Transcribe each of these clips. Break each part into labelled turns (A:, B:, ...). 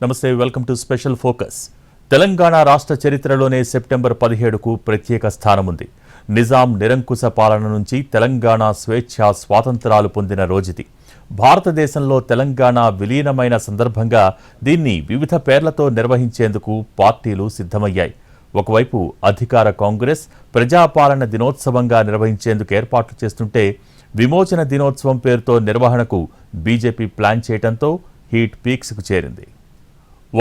A: నమస్తే welcome to special focus. Telangana రాష్ట్ర చరిత్రలోనే సెప్టెంబర్ పదిహేడుకు ప్రత్యేక స్థానం ఉంది నిజాం నిరంకుశ పాలన నుంచి తెలంగాణ స్వేచ్ఛ స్వాతంత్రాలు పొందిన రోజుది. భారతదేశంలో తెలంగాణ విలీనమైన సందర్భంగా దీన్ని వివిధ పేర్లతో నిర్వహించేందుకు పార్టీలు సిద్ధమయ్యాయి. ఒకవైపు అధికార కాంగ్రెస్ ప్రజాపాలన దినోత్సవంగా నిర్వహించేందుకు ఏర్పాట్లు చేస్తుంటే విమోచన దినోత్సవం పేరుతో నిర్వహణకు బీజేపీ ప్లాన్ చేయడంతో హీట్ పీక్స్కు చేరింది.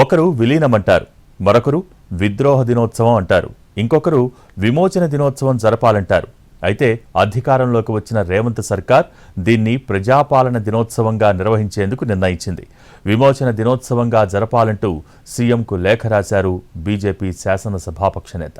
A: ఒకరు విలీనమంటారు మరొకరు విద్రోహ దినోత్సవం అంటారు ఇంకొకరు విమోచన దినోత్సవం జరపాలంటారు. అయితే అధికారంలోకి వచ్చిన రేవంత్ సర్కార్ దీన్ని ప్రజాపాలన దినోత్సవంగా నిర్వహించేందుకు నిర్ణయించింది. విమోచన దినోత్సవంగా జరపాలంటూ సీఎంకు లేఖ రాశారు బీజేపీ శాసనసభాపక్ష నేత.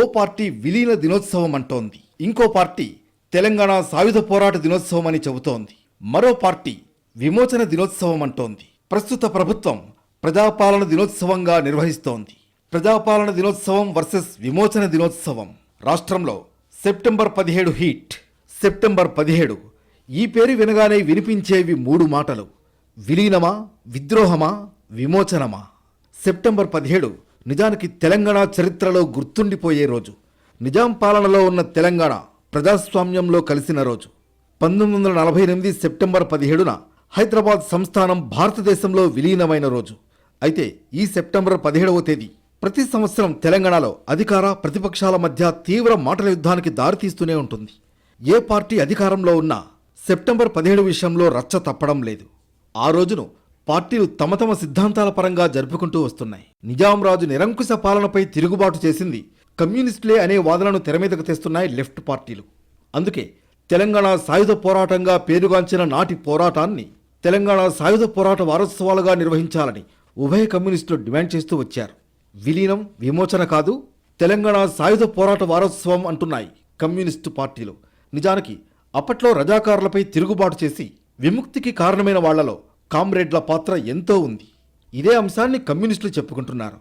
B: ఓ పార్టీ విలీన దినోత్సవం అంటోంది. ఇంకో పార్టీ తెలంగాణ సాయుధ పోరాట దినోత్సవం అని చెబుతోంది. మరో పార్టీ విమోచన దినోత్సవం అంటోంది. ప్రస్తుత ప్రభుత్వం ప్రజాపాలన దినోత్సవంగా నిర్వహిస్తోంది. ప్రజాపాలన దినోత్సవం వర్సెస్ విమోచన దినోత్సవం. రాష్ట్రంలో సెప్టెంబర్ పదిహేడు హీట్. సెప్టెంబర్ పదిహేడు. ఈ పేరు వినగానే వినిపించేవి మూడు మాటలు. విలీనమా? విద్రోహమా? విమోచనమా? సెప్టెంబర్ పదిహేడు నిజానికి తెలంగాణ చరిత్రలో గుర్తుండిపోయే రోజు. నిజాం పాలనలో ఉన్న తెలంగాణ ప్రజాస్వామ్యంలో కలిసిన రోజు. పంతొమ్మిది వందల నలభై ఎనిమిది సెప్టెంబర్ పదిహేడున హైదరాబాద్ సంస్థానం భారతదేశంలో విలీనమైన రోజు. అయితే ఈ సెప్టెంబర్ పదిహేడవ తేదీ ప్రతి సంవత్సరం తెలంగాణలో అధికార ప్రతిపక్షాల మధ్య తీవ్ర మాటల యుద్ధానికి దారితీస్తూనే ఉంటుంది. ఏ పార్టీ అధికారంలో ఉన్నా సెప్టెంబర్ పదిహేడు విషయంలో రచ్చ తప్పడం లేదు. ఆ రోజును పార్టీలు తమ తమ సిద్ధాంతాల పరంగా జరుపుకుంటూ వస్తున్నాయి. నిజాం రాజు నిరంకుశ పాలనపై తిరుగుబాటు చేసింది కమ్యూనిస్టులే అనే వాదనను తెరమీదకు తెస్తున్నాయి లెఫ్ట్ పార్టీలు. అందుకే తెలంగాణ సాయుధ పోరాటంగా పేరుగాంచిన నాటి పోరాటాన్ని తెలంగాణ సాయుధ పోరాట వారోత్సవాలుగా నిర్వహించాలని ఉభయ కమ్యూనిస్టులు డిమాండ్ చేస్తూ వచ్చారు. విలీనం విమోచన కాదు తెలంగాణ సాయుధ పోరాట వారోత్సవం అంటున్నాయి కమ్యూనిస్టు పార్టీలు. నిజానికి అప్పట్లో రజాకారులపై తిరుగుబాటు చేసి విముక్తికి కారణమైన వాళ్ళలో కామ్రేడ్ల పాత్ర ఎంతో ఉంది. ఇదే అంశాన్ని కమ్యూనిస్టులు చెప్పుకుంటున్నారు.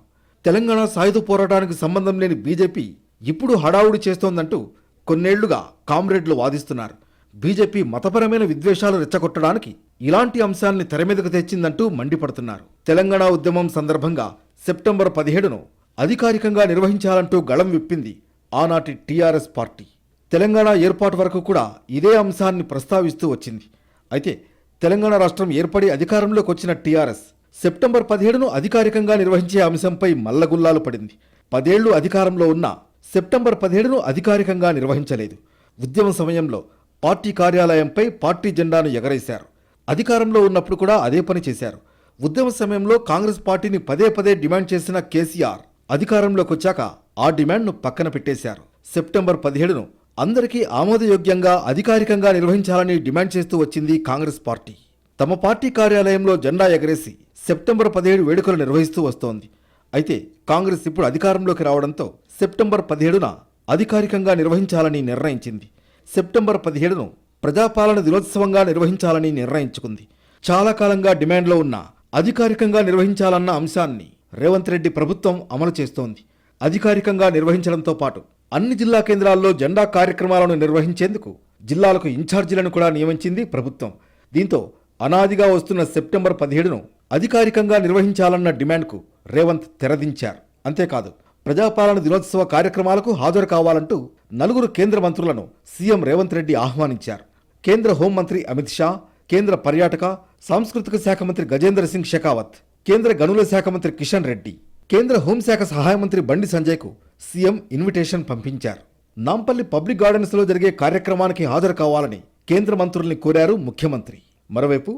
B: తెలంగాణ సాయుధ పోరాటానికి సంబంధం లేని బీజేపీ ఇప్పుడు హడావుడి చేస్తోందంటూ కొన్నేళ్ళుగా కామ్రేడ్లు వాదిస్తున్నారు. బీజేపీ మతపరమైన విద్వేషాలు రెచ్చగొట్టడానికి ఇలాంటి అంశాల్ని తెరమీదకు తెచ్చిందంటూ మండిపడుతున్నారు. తెలంగాణ ఉద్యమం సందర్భంగా సెప్టెంబర్ పదిహేడును అధికారికంగా నిర్వహించాలంటూ గళం విప్పింది ఆనాటి టీఆర్ఎస్ పార్టీ. తెలంగాణ ఏర్పాటు వరకు కూడా ఇదే అంశాన్ని ప్రస్తావిస్తూ వచ్చింది. అయితే తెలంగాణ రాష్ట్రం ఏర్పడి అధికారంలోకి వచ్చిన టీఆర్ఎస్ సెప్టెంబర్ పదిహేడును అధికారికంగా నిర్వహించే అంశంపై మల్లగుల్లాలు పడింది. పదేళ్ళు అధికారంలో ఉన్న సెప్టెంబర్ పదిహేడును అధికారికంగా నిర్వహించలేదు. ఉద్యమ సమయంలో పార్టీ కార్యాలయంపై పార్టీ జెండాను ఎగరేశారు. అధికారంలో ఉన్నప్పుడు కూడా అదే పని చేశారు. ఉద్యమ సమయంలో కాంగ్రెస్ పార్టీని పదే పదే డిమాండ్ చేసిన కేసీఆర్ అధికారంలోకి వచ్చాక ఆ డిమాండ్ను పక్కన పెట్టేశారు. సెప్టెంబర్ పదిహేడును అందరికీ ఆమోదయోగ్యంగా అధికారికంగా నిర్వహించాలని డిమాండ్ చేస్తూ వచ్చింది కాంగ్రెస్ పార్టీ. తమ పార్టీ కార్యాలయంలో జెండా ఎగరేసి సెప్టెంబర్ పదిహేడు వేడుకలు నిర్వహిస్తూ వస్తోంది. అయితే కాంగ్రెస్ ఇప్పుడు అధికారంలోకి రావడంతో సెప్టెంబర్ పదిహేడున అధికారికంగా నిర్వహించాలని నిర్ణయించింది. సెప్టెంబర్ పదిహేడును ప్రజాపాలన దినోత్సవంగా నిర్వహించాలని నిర్ణయించుకుంది. చాలా కాలంగా డిమాండ్లో ఉన్న అధికారికంగా నిర్వహించాలన్న అంశాన్ని రేవంత్ రెడ్డి ప్రభుత్వం అమలు చేస్తోంది. అధికారికంగా నిర్వహించడంతో పాటు అన్ని జిల్లా కేంద్రాల్లో జెండా కార్యక్రమాలను నిర్వహించేందుకు జిల్లాలకు ఇన్ఛార్జీలను కూడా నియమించింది ప్రభుత్వం. దీంతో అనాదిగా వస్తున్న సెప్టెంబర్ పదిహేడును అధికారికంగా నిర్వహించాలన్న డిమాండ్కు రేవంత్ తెరదించారు. అంతేకాదు ప్రజాపాలన దినోత్సవ కార్యక్రమాలకు హాజరు కావాలంటూ నలుగురు కేంద్ర మంత్రులను సీఎం రేవంత్ రెడ్డి ఆహ్వానించారు. కేంద్ర హోంమంత్రి అమిత్ షా కేంద్ర పర్యాటక సాంస్కృతిక శాఖ మంత్రి గజేంద్ర సింగ్ షెకావత్ కేంద్ర గనుల శాఖ మంత్రి కిషన్ రెడ్డి కేంద్ర హోంశాఖ సహాయ మంత్రి బండి సంజయ్కు సీఎం ఇన్విటేషన్ పంపించారు. నాంపల్లి పబ్లిక్ గార్డెన్స్లో జరిగే కార్యక్రమానికి హాజరు కావాలని కేంద్ర మంత్రుల్ని కోరారు ముఖ్యమంత్రి. మరోవైపు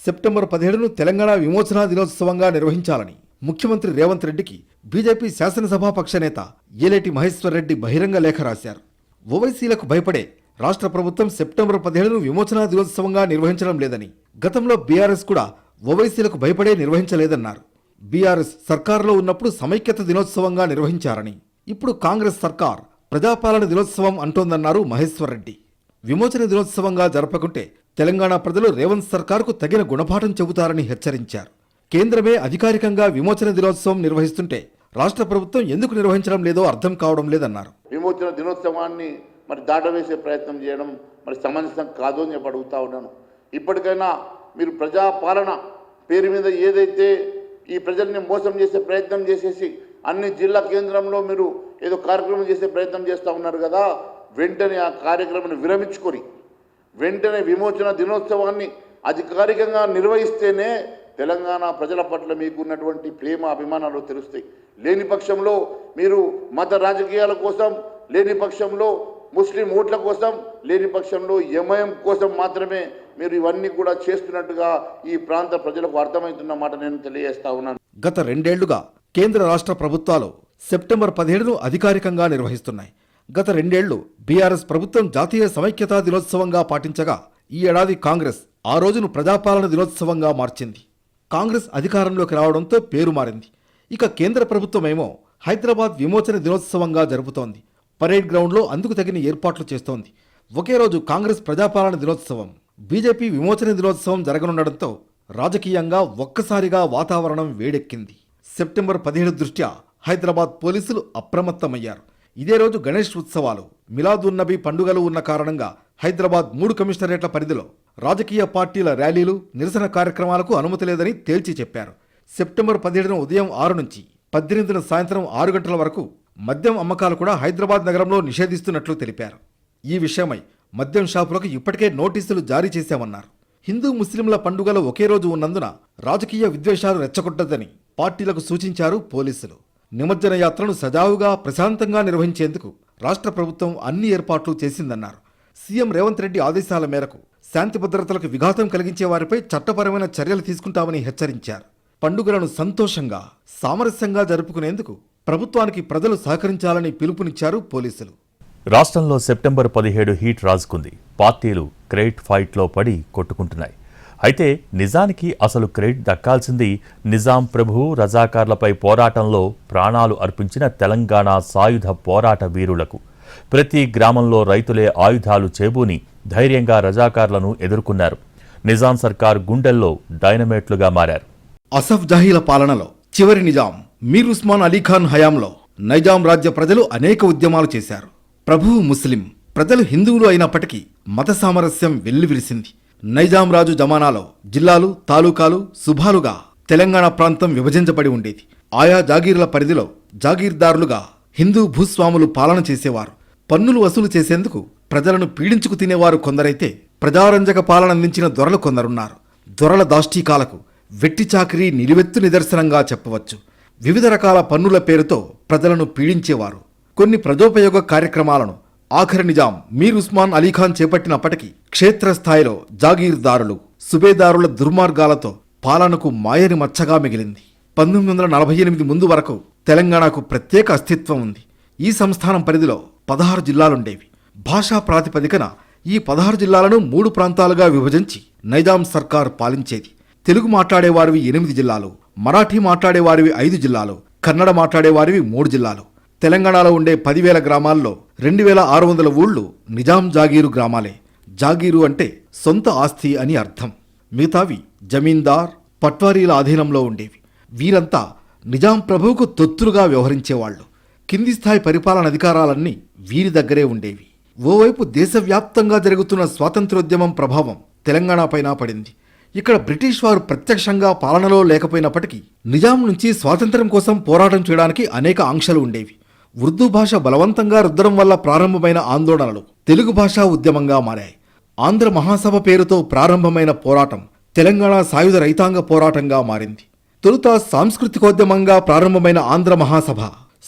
B: సెప్టెంబర్ పదిహేడును తెలంగాణ విమోచన దినోత్సవంగా నిర్వహించాలని ముఖ్యమంత్రి రేవంత్ రెడ్డికి బీజేపీ శాసనసభాపక్ష నేత ఏలేటి మహేశ్వర్ రెడ్డి బహిరంగ లేఖ రాశారు. ఓవైసీలకు భయపడే రాష్ట్ర ప్రభుత్వం సెప్టెంబర్ పదిహేడును విమోచన దినోత్సవంగా నిర్వహించడం లేదని గతంలో బీఆర్ఎస్ కూడా ఓవైసీలకు భయపడే నిర్వహించలేదన్నారు. బీఆర్ఎస్ సర్కారులో ఉన్నప్పుడు సమైక్యత దినోత్సవంగా నిర్వహించారని ఇప్పుడు కాంగ్రెస్ సర్కార్ ప్రజాపాలన దినోత్సవం అంటోందన్నారు మహేశ్వర్ రెడ్డి విమోచన దినోత్సవంగా జరపకుంటే తెలంగాణ ప్రజలు రేవంత్ సర్కార్కు తగిన గుణపాఠం చెబుతారని హెచ్చరించారు. కేంద్రమే అధికారికంగా విమోచన దినోత్సవం నిర్వహిస్తుంటే రాష్ట్ర ప్రభుత్వం ఎందుకు నిర్వహించడం లేదో అర్థం కావడం లేదన్నారు.
C: విమోచన దినోత్సవాన్ని మరి దాటవేసే ప్రయత్నం చేయడం మరి సమంజసం కాదు అని చెప్పి అడుగుతా ఉన్నాను. ఇప్పటికైనా మీరు ప్రజాపాలన పేరు మీద ఏదైతే ఈ ప్రజల్ని మోసం చేసే ప్రయత్నం చేసేసి అన్ని జిల్లా కేంద్రంలో మీరు ఏదో కార్యక్రమం చేసే ప్రయత్నం చేస్తూ ఉన్నారు కదా వెంటనే ఆ కార్యక్రమాన్ని విరమించుకొని వెంటనే విమోచన దినోత్సవాన్ని అధికారికంగా నిర్వహిస్తేనే తెలంగాణ ప్రజల పట్ల మీకు ఉన్నటువంటి ప్రేమ అభిమానాలు తెలుస్తాయి. లేని పక్షంలో మీరు మత రాజకీయాల కోసం లేని పక్షంలో ముస్లిం ఓట్ల కోసం లేని పక్షంలో ఎంఐఎం కోసం మాత్రమే మీరు ఇవన్నీ కూడా చేస్తున్నట్టుగా ఈ ప్రాంత ప్రజలకు అర్థమవుతున్న మాట నేను తెలియజేస్తా ఉన్నాను.
B: గత రెండేళ్ళుగా కేంద్ర రాష్ట్ర ప్రభుత్వాలు సెప్టెంబర్ పదిహేడును అధికారికంగా నిర్వహిస్తున్నాయి. గత రెండేళ్ళు బీఆర్ఎస్ ప్రభుత్వం జాతీయ సమైక్యతా దినోత్సవంగా పాటించగా ఈ ఏడాది కాంగ్రెస్ ఆ రోజును ప్రజాపాలన దినోత్సవంగా మార్చింది. కాంగ్రెస్ అధికారంలోకి రావడంతో పేరు మారింది. ఇక కేంద్ర ప్రభుత్వమేమో హైదరాబాద్ విమోచన దినోత్సవంగా జరుపుతోంది. పరేడ్ గ్రౌండ్లో అందుకు తగిన ఏర్పాట్లు చేస్తోంది. ఒకే రోజు కాంగ్రెస్ ప్రజాపాలన దినోత్సవం. బీజేపీ విమోచన దినోత్సవం జరగనుండడంతో రాజకీయంగా ఒక్కసారిగా వాతావరణం వేడెక్కింది. సెప్టెంబర్ పదిహేడు దృష్ట్యా హైదరాబాద్ పోలీసులు అప్రమత్తమయ్యారు. ఇదే రోజు గణేష్ ఉత్సవాలు. మిలాదున్నబీ పండుగలు ఉన్న కారణంగా హైదరాబాద్ మూడు కమిషనరేట్ల పరిధిలో రాజకీయ పార్టీల ర్యాలీలు నిరసన కార్యక్రమాలకు అనుమతి లేదని తేల్చి చెప్పారు. సెప్టెంబర్ పదిహేడున ఉదయం ఆరు నుంచి పద్దెనిమిదిన సాయంత్రం ఆరు గంటల వరకు మద్యం అమ్మకాలు కూడా హైదరాబాద్ నగరంలో నిషేధిస్తున్నట్లు తెలిపారు. ఈ విషయమై మద్యం షాపులకు ఇప్పటికే నోటీసులు జారీ చేశామన్నారు. హిందూ ముస్లింల పండుగలు ఒకే రోజు ఉన్నందున రాజకీయ విద్వేషాలు రెచ్చగొట్టద్దని పార్టీలకు సూచించారు పోలీసులు. నిమజ్జన యాత్రను సజావుగా ప్రశాంతంగా నిర్వహించేందుకు రాష్ట్ర ప్రభుత్వం అన్ని ఏర్పాట్లు చేసిందన్నారు. సీఎం రేవంత్ రెడ్డి ఆదేశాల మేరకు శాంతి భద్రతలకు విఘాతం కలిగించే వారిపై చట్టపరమైన చర్యలు తీసుకుంటామని హెచ్చరించారు. పండుగలను సంతోషంగా సామరస్యంగా జరుపుకునేందుకు ప్రభుత్వానికి ప్రజలు సహకరించాలని పిలుపునిచ్చారు పోలీసులు.
A: రాష్ట్రంలో సెప్టెంబర్ పదిహేడు హీట్ రాజుకుంది. పార్టీలు క్రెడిట్ ఫైట్లో పడి కొట్టుకుంటున్నాయి. అయితే నిజానికి అసలు క్రెడిట్ దక్కాల్సింది నిజాం ప్రభు రజాకార్లపై పోరాటంలో ప్రాణాలు అర్పించిన తెలంగాణ సాయుధ పోరాట వీరులకు. ప్రతి గ్రామంలో రైతులే ఆయుధాలు చేబూని ధైర్యంగా రజాకార్లను ఎదుర్కొన్నారు. నిజాం సర్కార్ గుండెల్లో డైనమేట్లుగా మారారు.
B: అసఫ్ జహీల పాలనలో చివరి నిజాం మీర్ ఉస్మాన్ అలీఖాన్ హయాంలో నైజాం రాజ్య ప్రజలు అనేక ఉద్యమాలు చేశారు. ప్రభువు ముస్లిం ప్రజలు హిందువులు అయినప్పటికీ మత సామరస్యం వెల్లివిరిసింది. నైజాం రాజు జమానాలో జిల్లాలు తాలూకాలు సుభాలుగా తెలంగాణ ప్రాంతం విభజించబడి ఉండేది. ఆయా జాగీర్ల పరిధిలో జాగీర్దారులుగా హిందూ భూస్వాములు పాలన చేసేవారు. పన్నులు వసూలు చేసేందుకు ప్రజలను పీడించుకు తినేవారు కొందరైతే ప్రజారంజక పాలన అందించిన దొరలు కొందరున్నారు. దొరల దాష్టీకాలకు వెట్టి చాకరీ నిలువెత్తు నిదర్శనంగా చెప్పవచ్చు. వివిధ రకాల పన్నుల పేరుతో ప్రజలను పీడించేవారు. కొన్ని ప్రజోపయోగ కార్యక్రమాలను ఆఖరి నిజాం మీర్ ఉస్మాన్ అలీఖాన్ చేపట్టినప్పటికీ క్షేత్రస్థాయిలో జాగీర్దారులు సుబేదారుల దుర్మార్గాలతో పాలనకు మాయని మచ్చగా మిగిలింది. పంతొమ్మిది వందల నలభై ఎనిమిది ముందు వరకు తెలంగాణకు ప్రత్యేక అస్తిత్వం ఉంది. ఈ సంస్థానం పరిధిలో పదహారు జిల్లాలుండేవి. భాషా ప్రాతిపదికన ఈ పదహారు జిల్లాలను మూడు ప్రాంతాలుగా విభజించి నైజాం సర్కార్ పాలించేది. తెలుగు మాట్లాడేవారివి ఎనిమిది జిల్లాలు మరాఠీ మాట్లాడేవారివి ఐదు జిల్లాలు కన్నడ మాట్లాడేవారివి మూడు జిల్లాలు. తెలంగాణలో ఉండే పదివేల గ్రామాల్లో రెండు వేల ఆరు వందల ఊళ్ళు నిజాం జాగీరు గ్రామాలే. జాగీరు అంటే సొంత ఆస్తి అని అర్థం. మిగతావి జమీందార్ పట్వారీల ఆధీనంలో ఉండేవి. వీరంతా నిజాం ప్రభువుకు తొత్తులుగా వ్యవహరించేవాళ్ళు కింది స్థాయి పరిపాలన అధికారాలన్నీ వీరి దగ్గరే ఉండేవి. ఓవైపు దేశవ్యాప్తంగా జరుగుతున్న స్వాతంత్రోద్యమం ప్రభావం తెలంగాణపైన పడింది. ఇక్కడ బ్రిటిష్ వారు ప్రత్యక్షంగా పాలనలో లేకపోయినప్పటికీ నిజాం నుంచి స్వాతంత్ర్యం కోసం పోరాటం చేయడానికి అనేక ఆంక్షలు ఉండేవి. ఉర్దూ భాష బలవంతంగా రుద్దడం వల్ల ప్రారంభమైన ఆందోళనలు తెలుగు భాషా ఉద్యమంగా మారాయి. ఆంధ్ర మహాసభ పేరుతో ప్రారంభమైన పోరాటం తెలంగాణ సాయుధ రైతాంగ పోరాటంగా మారింది. తొలుత సాంస్కృతికోద్యమంగా ప్రారంభమైన ఆంధ్ర మహాసభ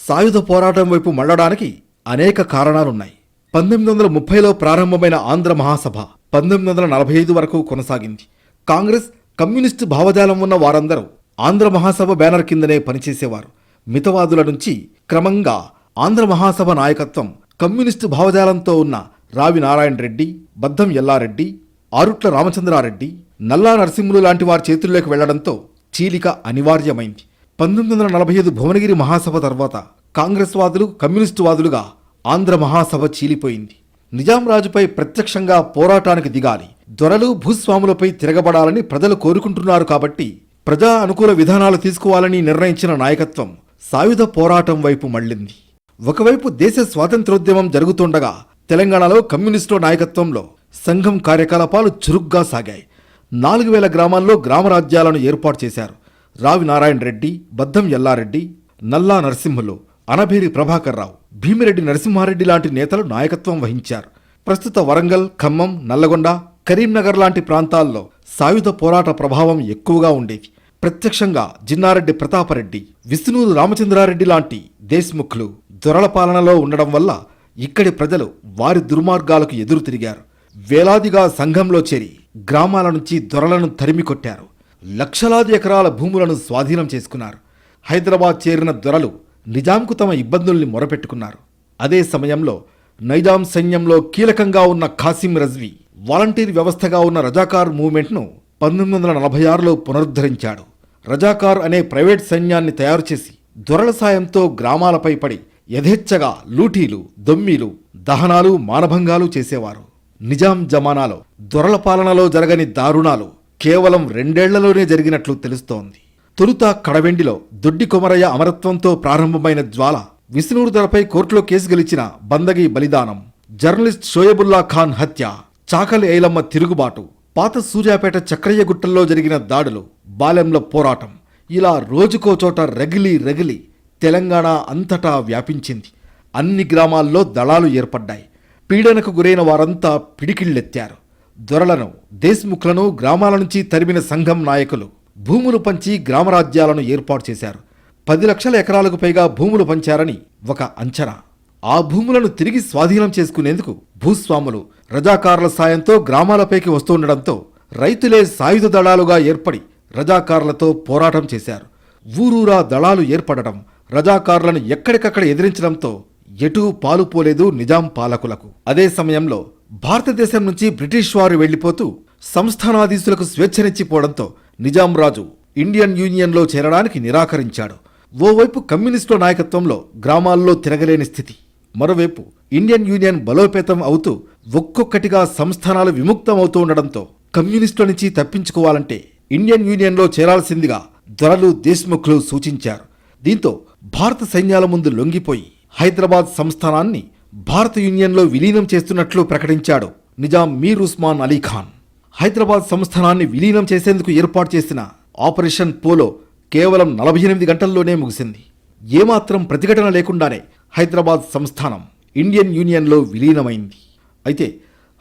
B: సాయుధ పోరాటం వైపు మళ్ళడానికి అనేక కారణాలున్నాయి. పంతొమ్మిది వందల ముప్పైలో ప్రారంభమైన ఆంధ్ర మహాసభ పంతొమ్మిది వందల నలభై ఐదు వరకు కొనసాగింది. కాంగ్రెస్ కమ్యూనిస్టు భావజాలం ఉన్న వారందరూ ఆంధ్ర మహాసభ బ్యానర్ కిందనే పనిచేసేవారు. మితవాదుల నుంచి క్రమంగా ఆంధ్ర మహాసభ నాయకత్వం కమ్యూనిస్టు భావజాలంతో ఉన్న రావి నారాయణ రెడ్డి బద్దం ఎల్లారెడ్డి ఆరుట్ల రామచంద్రారెడ్డి నల్లా నరసింహులు లాంటి వారి చేతుల్లోకి వెళ్ళడంతో చీలిక అనివార్యమైంది. పంతొమ్మిది వందల నలభై ఐదు భువనగిరి మహాసభ తర్వాత కాంగ్రెస్ వాదులు కమ్యూనిస్టు వాదులుగా ఆంధ్ర మహాసభ చీలిపోయింది. నిజాం రాజుపై ప్రత్యక్షంగా పోరాటానికి దిగాలి. దొరలు భూస్వాములపై తిరగబడాలని ప్రజలు కోరుకుంటున్నారు కాబట్టి ప్రజా అనుకూల విధానాలు తీసుకోవాలని నిర్ణయించిన నాయకత్వం సాయుధ పోరాటం వైపు మళ్ళింది ఒకవైపు దేశ స్వాతంత్రోద్యమం జరుగుతుండగా తెలంగాణలో కమ్యూనిస్టుల నాయకత్వంలో సంఘం కార్యకలాపాలు చురుగ్గా సాగాయి. నాలుగు వేల గ్రామాల్లో గ్రామరాజ్యాలను ఏర్పాటు చేశారు. రావి నారాయణ రెడ్డి బద్దం ఎల్లారెడ్డి నల్లా నరసింహులు అనభేరి ప్రభాకర్ రావు భీమిరెడ్డి నరసింహారెడ్డి లాంటి నేతలు నాయకత్వం వహించారు. ప్రస్తుత వరంగల్ ఖమ్మం నల్లగొండ కరీంనగర్ లాంటి ప్రాంతాల్లో సాయుధ పోరాట ప్రభావం ఎక్కువగా ఉండేది ప్రత్యక్షంగా జిన్నారెడ్డి ప్రతాపరెడ్డి విష్ణురు రామచంద్రారెడ్డి లాంటి దేశ్ముఖులు దొరల పాలనలో ఉండడం వల్ల ఇక్కడి ప్రజలు వారి దుర్మార్గాలకు ఎదురు తిరిగారు. వేలాదిగా సంఘంలో చేరి గ్రామాల నుంచి దొరలను తరిమి కొట్టారు. లక్షలాది ఎకరాల భూములను స్వాధీనం చేసుకున్నారు. హైదరాబాద్ చేరిన దొరలు నిజాంకు తమ ఇబ్బందుల్ని మొరపెట్టుకున్నారు. అదే సమయంలో నైజాం సైన్యంలో కీలకంగా ఉన్న ఖాసిం రజ్వీ వాలంటీర్ వ్యవస్థగా ఉన్న రజాకార్ మూవ్మెంట్ను పంతొమ్మిది వందల నలభై ఆరులో పునరుద్ధరించాడు. రజాకార్ అనే ప్రైవేట్ సైన్యాన్ని తయారు చేసి దొరల సాయంతో గ్రామాలపై పడి యథేచ్ఛగా లూటీలు దొమ్మీలు దహనాలు మానభంగాలు చేసేవారు. నిజాం జమానాలో దొరల పాలనలో జరగని దారుణాలు కేవలం రెండేళ్ళలోనే జరిగినట్లు తెలుస్తోంది. తొలుత కడవెండిలో దొడ్డి కొమరయ్య అమరత్వంతో ప్రారంభమైన జ్వాల విష్ణుడు ధరపై కోర్టులో కేసు గెలిచిన బందగి బలిదానం. జర్నలిస్ట్ షోయబుల్లా ఖాన్ హత్య. చాకలి ఐలమ్మ తిరుగుబాటు. పాత సూర్యాపేట చక్రయ్య గుట్టల్లో జరిగిన దాడులు. బాలెంల పోరాటం. ఇలా రోజుకో చోట రగిలి రగిలి తెలంగాణ అంతటా వ్యాపించింది. అన్ని గ్రామాల్లో దళాలు ఏర్పడ్డాయి. పీడనకు గురైన వారంతా పిడికిళ్ళెత్తారు. దొరలను దేశ్ముఖ్లను గ్రామాల నుంచి తరిమిన సంఘం నాయకులు. భూములు పంచి గ్రామరాజ్యాలను ఏర్పాటు చేశారు. పది లక్షల ఎకరాలకు పైగా భూములు పంచారని ఒక అంచనా. ఆ భూములను తిరిగి స్వాధీనం చేసుకునేందుకు భూస్వాములు రజాకారుల సాయంతో గ్రామాలపైకి వస్తుండడంతో రైతులే సాయుధ దళాలుగా ఏర్పడి రజాకారులతో పోరాటం చేశారు. ఊరూరా దళాలు ఏర్పడటం రజాకారులను ఎక్కడికక్కడ ఎదిరించడంతో ఎటూ పాలుపోలేదు నిజాం పాలకులకు. అదే సమయంలో భారతదేశం నుంచి బ్రిటిష్ వారు వెళ్ళిపోతూ సంస్థానాధీశులకు స్వేచ్ఛనిచ్చిపోవడంతో నిజాం రాజు ఇండియన్ యూనియన్లో చేరడానికి నిరాకరించాడు. ఓవైపు కమ్యూనిస్టుల నాయకత్వంలో గ్రామాల్లో తిరగలేని స్థితి. మరోవైపు ఇండియన్ యూనియన్ బలోపేతం అవుతూ ఒక్కొక్కటిగా సంస్థానాలు విముక్తం అవుతూ ఉండడంతో కమ్యూనిస్టుల నుంచి తప్పించుకోవాలంటే ఇండియన్ యూనియన్లో చేరాల్సిందిగా దొరలు దేశ్ముఖ్లు సూచించారు. దీంతో భారత సైన్యాల ముందు లొంగిపోయి హైదరాబాద్ సంస్థానాన్ని భారత యూనియన్లో విలీనం చేస్తున్నట్లు ప్రకటించాడు నిజాం మీర్ ఉస్మాన్ అలీ ఖాన్. హైదరాబాద్ సంస్థానాన్ని విలీనం చేసేందుకు ఏర్పాటు చేసిన ఆపరేషన్ పోలో కేవలం నలభై ఎనిమిది గంటల్లోనే ముగిసింది. ఏమాత్రం ప్రతిఘటన లేకుండానే హైదరాబాద్ సంస్థానం ఇండియన్ యూనియన్లో విలీనమైంది. అయితే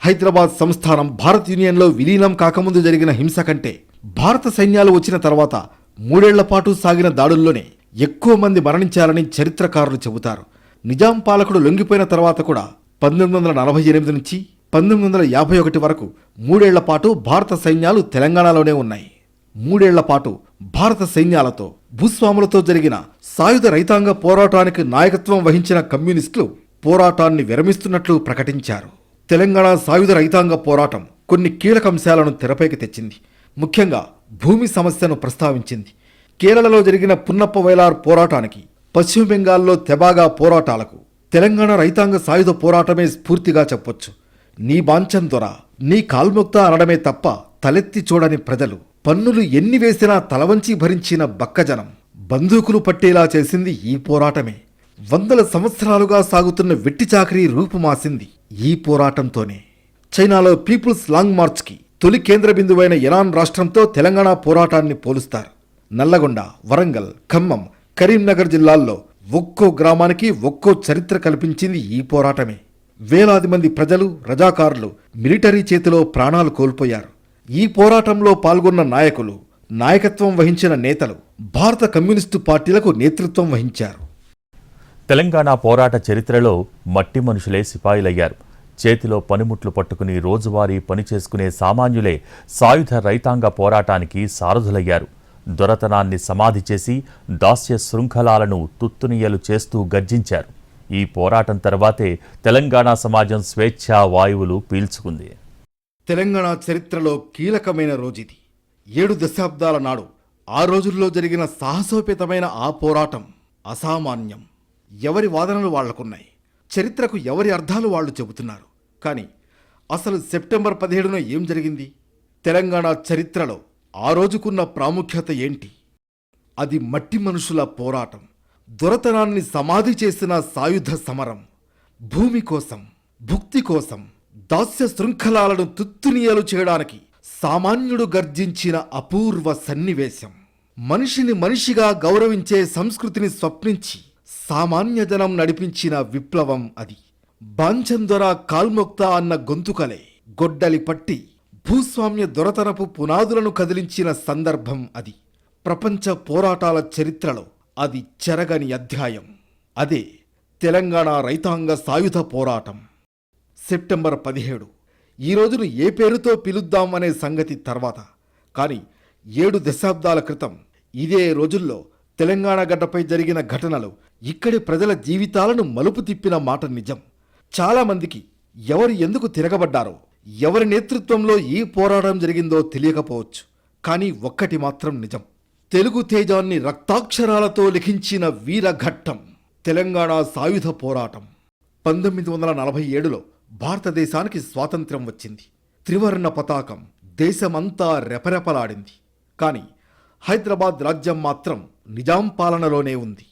B: హైదరాబాద్ సంస్థానం భారత్ యూనియన్లో విలీనం కాకముందు జరిగిన హింస కంటే భారత సైన్యాలు వచ్చిన తర్వాత మూడేళ్ళ పాటు సాగిన దాడుల్లోనే ఎక్కువ మంది మరణించారని చరిత్రకారులు చెబుతారు. నిజాం పాలకుడు లొంగిపోయిన తర్వాత కూడా పంతొమ్మిది వందల నలభై ఎనిమిది నుంచి పంతొమ్మిది వందల యాభై ఒకటి వరకు మూడేళ్ళ పాటు భారత సైన్యాలు తెలంగాణలోనే ఉన్నాయి. మూడేళ్ళ పాటు భారత సైన్యాలతో భూస్వాములతో జరిగిన సాయుధ రైతాంగ పోరాటానికి నాయకత్వం వహించిన కమ్యూనిస్టులు పోరాటాన్ని విరమిస్తున్నట్లు ప్రకటించారు. తెలంగాణ సాయుధ రైతాంగ పోరాటం కొన్ని కీలక అంశాలను తెరపైకి తెచ్చింది. ముఖ్యంగా భూమి సమస్యను ప్రస్తావించింది. కేరళలో జరిగిన పున్నప్ప వైలార్ పోరాటానికి పశ్చిమ బెంగాల్లో తెబాగా పోరాటాలకు తెలంగాణ రైతాంగ సాయుధ పోరాటమే స్ఫూర్తిగా చెప్పొచ్చు. నీ బాంఛం దొర నీ కాల్ముక్త అనడమే తప్ప తలెత్తి చూడని ప్రజలు. పన్నులు ఎన్ని వేసినా తలవంచి భరించిన బక్కజనం. బంధుకులు పట్టేలా చేసింది ఈ పోరాటమే. వందల సంవత్సరాలుగా సాగుతున్న వెట్టి చాకరీ రూపుమాసింది ఈ పోరాటంతోనే. చైనాలో పీపుల్స్ లాంగ్ మార్చ్కి తొలి కేంద్ర బిందువైన ఇరాన్ రాష్ట్రంతో తెలంగాణ పోరాటాన్ని పోలుస్తారు. నల్లగొండ వరంగల్ ఖమ్మం కరీంనగర్ జిల్లాల్లో ఒక్కో గ్రామానికి ఒక్కో చరిత్ర కల్పించింది ఈ పోరాటమే. వేలాది మంది ప్రజలు రజాకారులు మిలిటరీ చేతిలో ప్రాణాలు కోల్పోయారు. ఈ పోరాటంలో పాల్గొన్న నాయకులు నాయకత్వం వహించిన నేతలు భారత కమ్యూనిస్టు పార్టీలకు నేతృత్వం వహించారు.
A: తెలంగాణ పోరాట చరిత్రలో మట్టి మనుషులే సిపాయిలయ్యారు. చేతిలో పనిముట్లు పట్టుకుని రోజువారీ పని చేసుకునే సామాన్యులే సాయుధ రైతాంగ పోరాటానికి సారథులయ్యారు. దొరతనాన్ని సమాధి చేసి దాస్య శృంఖలాలను తుత్తునియలు చేస్తూ గర్జించారు. ఈ పోరాటం తర్వాతే తెలంగాణ సమాజం స్వేచ్ఛా వాయువులు పీల్చుకుంది.
B: తెలంగాణ చరిత్రలో కీలకమైన రోజుది. ఏడు దశాబ్దాల నాడు ఆ రోజుల్లో జరిగిన సాహసోపేతమైన ఆ పోరాటం అసామాన్యం. ఎవరి వాదనలు వాళ్ళకున్నాయి? చరిత్రకు ఎవరి అర్థాలు వాళ్ళు చెబుతున్నారు? కానీ అసలు సెప్టెంబర్ పదిహేడున ఏం జరిగింది? తెలంగాణ చరిత్రలో ఆ రోజుకున్న ప్రాముఖ్యత ఏంటి? అది మట్టి మనుషుల పోరాటం. దొరతనాన్ని సమాధి చేసిన సాయుధ సమరం. భూమి కోసం భుక్తి కోసం దాస్య శృంఖలాలను తుత్తునియలు చేయడానికి సామాన్యుడు గర్జించిన అపూర్వ సన్నివేశం. మనిషిని మనిషిగా గౌరవించే సంస్కృతిని స్వప్నించి సామాన్య జనం నడిపించిన విప్లవం అది. బాంచందొర కాల్మొక్త అన్న గొంతుకలే గొడ్డలి పట్టి భూస్వామ్య దొరతనపు పునాదులను కదిలించిన సందర్భం అది. ప్రపంచ పోరాటాల చరిత్రలో అది చెరగని అధ్యాయం. అదే తెలంగాణ రైతాంగ సాయుధ పోరాటం. సెప్టెంబర్ పదిహేడు. ఈ రోజును ఏ పేరుతో పిలుద్దాం అనే సంగతి తర్వాత. కానీ ఏడు దశాబ్దాల క్రితం ఇదే రోజుల్లో తెలంగాణ గడ్డపై జరిగిన ఘటనలు ఇక్కడి ప్రజల జీవితాలను మలుపు తిప్పిన మాట నిజం. చాలామందికి ఎవరు ఎందుకు తిరగబడ్డారో ఎవరి నేతృత్వంలో ఈ పోరాటం జరిగిందో తెలియకపోవచ్చు. కానీ ఒక్కటి మాత్రం నిజం. తెలుగు తేజాన్ని రక్తాక్షరాలతో లిఖించిన వీరఘట్టం తెలంగాణ సాయుధ పోరాటం. పంతొమ్మిది వందల నలభై ఏడులో భారతదేశానికి స్వాతంత్ర్యం వచ్చింది. త్రివర్ణ పతాకం దేశమంతా రెపరెపలాడింది. కానీ హైదరాబాద్ రాజ్యం మాత్రం నిజాం పాలనలోనే ఉంది.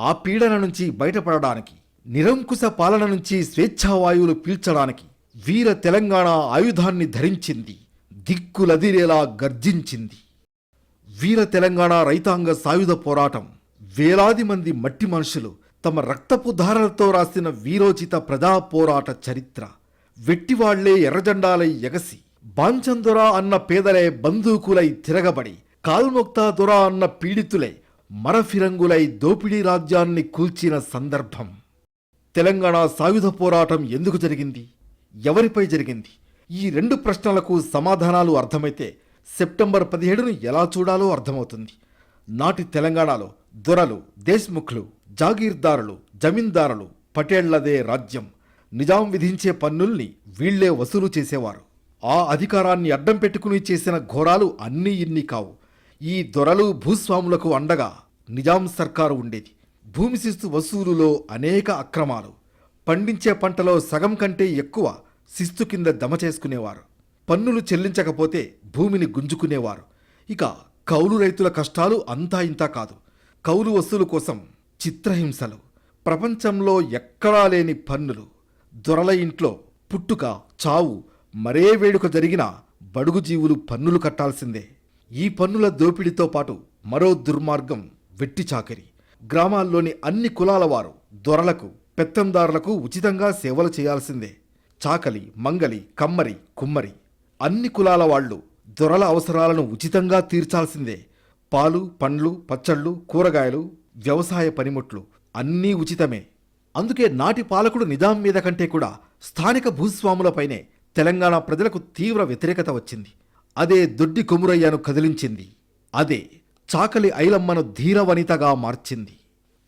B: ఆ పీడన నుంచి బయటపడడానికి నిరంకుశ పాలన నుంచి స్వేచ్ఛావాయువులు పీల్చడానికి వీర తెలంగాణ ఆయుధాన్ని ధరించింది దిక్కులదిరేలా గర్జించింది. వీర తెలంగాణ రైతాంగ సాయుధ పోరాటం. వేలాది మంది మట్టి మనుషులు తమ రక్తపు ధారలతో రాసిన వీరోచిత ప్రజా పోరాట చరిత్ర. వెట్టివాళ్ళే ఎర్రజెండాలై ఎగసి బాంచందొర అన్న పేదలే బందూకులై తిరగబడి కాల్మొక్తా దొర అన్న పీడితులై మరఫిరంగులై దోపిడీ రాజ్యాన్ని కూల్చిన సందర్భం. తెలంగాణ సాయుధ పోరాటం ఎందుకు జరిగింది? ఎవరిపై జరిగింది? ఈ రెండు ప్రశ్నలకు సమాధానాలు అర్థమైతే సెప్టెంబర్ పదిహేడును ఎలా చూడాలో అర్థమవుతుంది. నాటి తెలంగాణలో దొరలు దేశ్ముఖ్లు జాగీర్దారులు జమీందారులు పటేళ్ళదే రాజ్యం. నిజాం విధించే పన్నుల్ని వీళ్ళే వసూలు చేసేవారు. ఆ అధికారాన్ని అడ్డం పెట్టుకుని చేసిన ఘోరాలు అన్నీ ఇన్ని కావు. ఈ దొరలు భూస్వాములకు అండగా నిజాం సర్కారు ఉండేది. భూమి శిస్తు వసూలులో అనేక అక్రమాలు. పండించే పంటలో సగం కంటే ఎక్కువ శిస్తు కింద దమ చేసుకునేవారు. పన్నులు చెల్లించకపోతే భూమిని గుంజుకునేవారు. ఇక కౌలు రైతుల కష్టాలు అంతా ఇంతా కాదు. కౌలు వసూలు కోసం చిత్రహింసలు. ప్రపంచంలో ఎక్కడా లేని పన్నులు. దొరల ఇంట్లో పుట్టుక చావు మరే వేడుక జరిగినా బడుగు జీవులు పన్నులు కట్టాల్సిందే. ఈ పన్నుల దోపిడీతో పాటు మరో దుర్మార్గం వెట్టి చాకరి. గ్రామాల్లోని అన్ని కులాల వారు దొరలకు పెత్తందారులకు ఉచితంగా సేవలు చేయాల్సిందే. చాకలి మంగలి కమ్మరి కుమ్మరి. అన్ని కులాల వాళ్ళు దొరల అవసరాలను ఉచితంగా తీర్చాల్సిందే. పాలు పండ్లు పచ్చళ్ళు కూరగాయలు వ్యవసాయ పనిముట్లు అన్నీ ఉచితమే. అందుకే నాటి పాలకుడు నిజాం మీద కంటే కూడా స్థానిక భూస్వాములపైనే తెలంగాణ ప్రజలకు తీవ్ర వ్యతిరేకత వచ్చింది. అదే దొడ్డి కొమురయ్యను కదిలించింది. అదే చాకలి ఐలమ్మను ధీరవనితగా మార్చింది.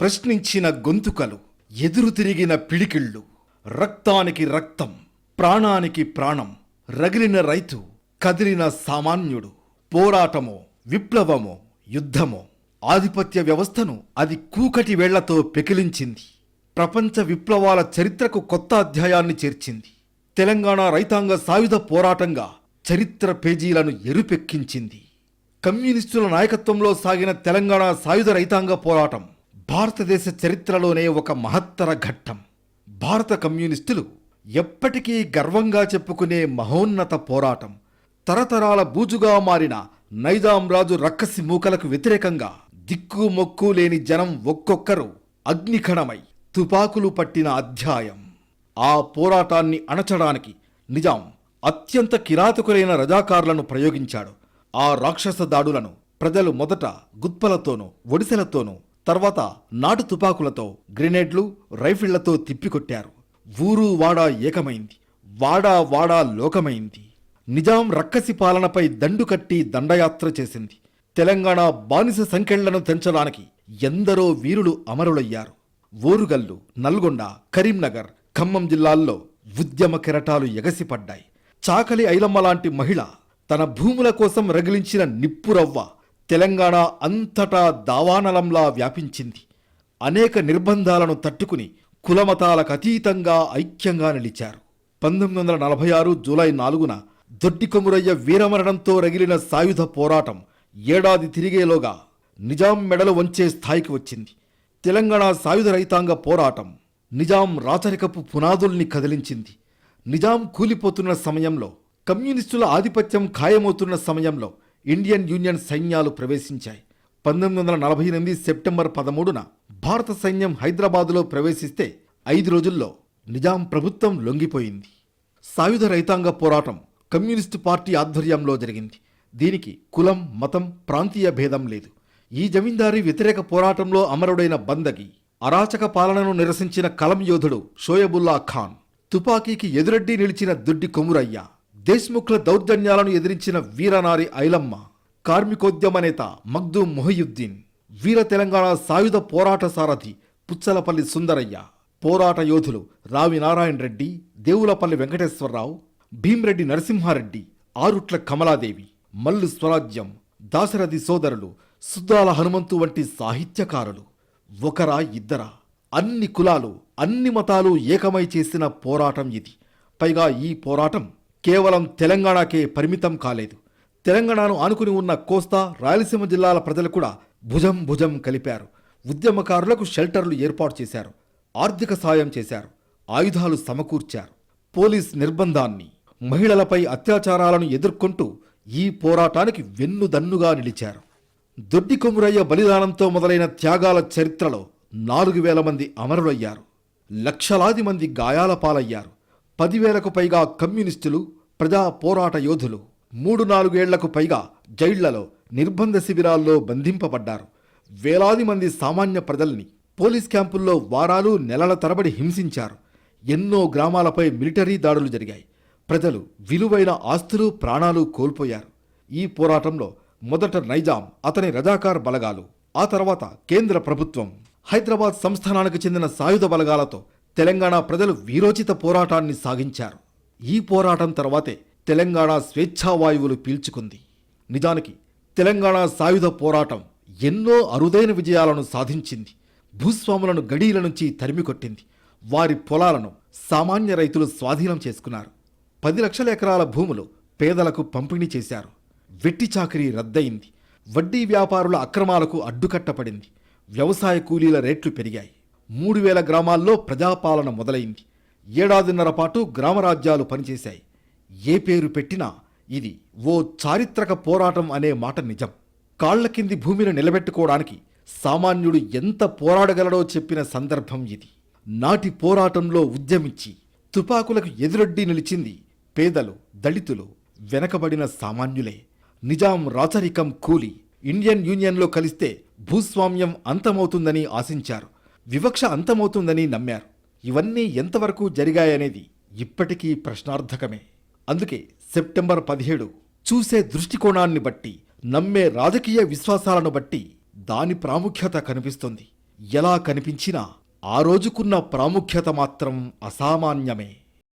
B: ప్రశ్నించిన గొంతుకలు ఎదురు తిరిగిన పిడికిళ్ళు రక్తానికి రక్తం ప్రాణానికి ప్రాణం రగిలిన రైతు కదిలిన సామాన్యుడు పోరాటమో విప్లవమో యుద్ధమో ఆధిపత్య వ్యవస్థను అది కూకటి వేళ్ళతో పెకిలించింది. ప్రపంచ విప్లవాల చరిత్రకు కొత్త అధ్యాయాన్ని చేర్చింది. తెలంగాణ రైతాంగ సాయుధ పోరాటంగా చరిత్ర పేజీలను ఎరుపెక్కించింది. కమ్యూనిస్టుల నాయకత్వంలో సాగిన తెలంగాణ సాయుధ రైతాంగ పోరాటం భారతదేశ చరిత్రలోనే ఒక మహత్తర ఘట్టం. భారత కమ్యూనిస్టులు ఎప్పటికీ గర్వంగా చెప్పుకునే మహోన్నత పోరాటం. తరతరాల బూజుగా మారిన నైజాం రాజు రక్కసి మూకలకు వ్యతిరేకంగా దిక్కు మొక్కు లేని జనం ఒక్కొక్కరు అగ్నిఖణమై తుపాకులు పట్టిన అధ్యాయం. ఆ పోరాటాన్ని అణచడానికి నిజాం అత్యంత కిరాతకులైన రజాకారులను ప్రయోగించాడు. ఆ రాక్షస దాడులను ప్రజలు మొదట గుత్పలతోనూ ఒడిసెలతోనూ తర్వాత నాటు తుపాకులతో గ్రెనేడ్లు రైఫిళ్ళతో తిప్పికొట్టారు. ఊరు వాడా ఏకమైంది వాడా వాడా లోకమైంది. నిజాం రక్కసి పాలనపై దండు కట్టి దండయాత్ర చేసింది. తెలంగాణ బానిస సంఖ్యలను తెంచడానికి ఎందరో వీరులు అమరులయ్యారు. ఓరుగల్లు నల్గొండ కరీంనగర్ ఖమ్మం జిల్లాల్లో ఉద్యమ కెరటాలు ఎగసిపడ్డాయి. చాకలి ఐలమ్మ లాంటి మహిళ తన భూముల కోసం రగిలించిన నిప్పురవ్వ తెలంగాణ అంతటా దావానలంలా వ్యాపించింది. అనేక నిర్బంధాలను తట్టుకుని కులమతాలకు అతీతంగా ఐక్యంగా నిలిచారు. పంతొమ్మిది వందల నలభై ఆరు జూలై నాలుగున దొడ్డికొమురయ్య వీరమరణంతో రగిలిన సాయుధ పోరాటం ఏడాది తిరిగేలోగా నిజాం మెడలు వంచే స్థాయికి వచ్చింది. తెలంగాణ సాయుధ రైతాంగ పోరాటం నిజాం రాచరికపు పునాదుల్ని కదిలించింది. నిజాం కూలిపోతున్న సమయంలో కమ్యూనిస్టుల ఆధిపత్యం ఖాయమవుతున్న సమయంలో ఇండియన్ యూనియన్ సైన్యాలు ప్రవేశించాయి. పంతొమ్మిది వందల నలభై ఎనిమిది సెప్టెంబర్ పదమూడున భారత సైన్యం హైదరాబాదులో ప్రవేశిస్తే ఐదు రోజుల్లో నిజాం ప్రభుత్వం లొంగిపోయింది. సాయుధ రైతాంగ పోరాటం కమ్యూనిస్టు పార్టీ ఆధ్వర్యంలో జరిగింది. దీనికి కులం మతం ప్రాంతీయ భేదం లేదు. ఈ జమీందారీ వ్యతిరేక పోరాటంలో అమరుడైన బందగి అరాచక పాలనను నిరసించిన కలం యోధుడు షోయబుల్లా ఖాన్ తుపాకీకి ఎదురెడ్డి నిలిచిన దుడ్డి కొమురయ్య దేశ్ముఖ్ల దౌర్జన్యాలను ఎదిరించిన వీరనారి ఐలమ్మ కార్మికోద్యమ నేత మగ్దూం మొహియుద్దీన్ వీర తెలంగాణ సాయుధ పోరాట సారథి పుచ్చలపల్లి సుందరయ్య. పోరాట యోధులు రావి నారాయణ రెడ్డి దేవులపల్లి వెంకటేశ్వరరావు భీమరెడ్డి నరసింహారెడ్డి ఆరుట్ల కమలాదేవి మల్లు స్వరాజ్యం దాశరథి సోదరులు సుద్దాల హనుమంతు వంటి సాహిత్యకారులు. ఒకరా ఇద్దరా. అన్ని కులాలు అన్ని మతాలు ఏకమై చేసిన పోరాటం ఇది. పైగా ఈ పోరాటం కేవలం తెలంగాణకే పరిమితం కాలేదు. తెలంగాణను ఆనుకుని ఉన్న కోస్తా రాయలసీమ జిల్లాల ప్రజలు కూడా భుజం భుజం కలిపారు. ఉద్యమకారులకు షెల్టర్లు ఏర్పాటు చేశారు. ఆర్థిక సాయం చేశారు. ఆయుధాలు సమకూర్చారు. పోలీస్ నిర్బంధాన్ని మహిళలపై అత్యాచారాలను ఎదుర్కొంటూ ఈ పోరాటానికి వెన్నుదన్నుగా నిలిచారు. దొడ్డి కొమురయ్య బలిదానంతో మొదలైన త్యాగాల చరిత్రలో నాలుగు వేల మంది అమరులయ్యారు. లక్షలాది మంది గాయాల పాలయ్యారు. పదివేలకు పైగా కమ్యూనిస్టులు ప్రజా పోరాట యోధులు మూడు నాలుగేళ్ళకు పైగా జైళ్ళలో నిర్బంధ శిబిరాల్లో బంధింపబడ్డారు. వేలాది మంది సామాన్య ప్రజల్ని పోలీస్ క్యాంపుల్లో వారాలు నెలల తరబడి హింసించారు. ఎన్నో గ్రామాలపై మిలిటరీ దాడులు జరిగాయి. ప్రజలు విలువైన ఆస్తులు ప్రాణాలు కోల్పోయారు. ఈ పోరాటంలో మొదట నైజాం అతని రజాకార్ బలగాలు ఆ తర్వాత కేంద్ర ప్రభుత్వం. హైదరాబాద్ సంస్థానానికి చెందిన సాయుధ బలగాలతో తెలంగాణ ప్రజలు వీరోచిత పోరాటాన్ని సాగించారు. ఈ పోరాటం తర్వాతే తెలంగాణ స్వేచ్ఛావాయువులు పీల్చుకుంది. నిజానికి తెలంగాణ సాయుధ పోరాటం ఎన్నో అరుదైన విజయాలను సాధించింది. భూస్వాములను గడీల నుంచి తరిమికొట్టింది వారి పొలాలను సామాన్య రైతులు స్వాధీనం చేసుకున్నారు. పది లక్షల ఎకరాల భూములు పేదలకు పంపిణీ చేశారు. వెట్టి చాకరీ రద్దయింది. వడ్డీ వ్యాపారుల అక్రమాలకు అడ్డుకట్టపడింది వ్యవసాయ కూలీల రేట్లు పెరిగాయి. మూడు వేల గ్రామాల్లో ప్రజాపాలన మొదలైంది. ఏడాదిన్నర పాటు గ్రామరాజ్యాలు పనిచేశాయి. ఏ పేరు పెట్టినా ఇది ఓ చారిత్రక పోరాటం అనే మాట నిజం. కాళ్ళ కింది భూమిని నిలబెట్టుకోవడానికి సామాన్యుడు ఎంత పోరాడగలడో చెప్పిన సందర్భం ఇది. నాటి పోరాటంలో ఉద్యమించి తుపాకులకు ఎదురొడ్డి నిలిచింది పేదలు దళితులు వెనకబడిన సామాన్యులే. నిజాం రాచరికం కూలి. ఇండియన్ యూనియన్లో కలిస్తే భూస్వామ్యం అంతమవుతుందని ఆశించారు. వివక్ష అంతమవుతుందని నమ్మారు. ఇవన్నీ ఎంతవరకు జరిగాయనేది ఇప్పటికీ ప్రశ్నార్థకమే. అందుకే సెప్టెంబర్ పదిహేడు. చూసే దృష్టికోణాన్ని బట్టి నమ్మే రాజకీయ విశ్వాసాలను బట్టి దాని ప్రాముఖ్యత కనిపిస్తుంది. ఎలా కనిపించినా ఆ రోజుకున్న ప్రాముఖ్యత మాత్రం అసామాన్యమే.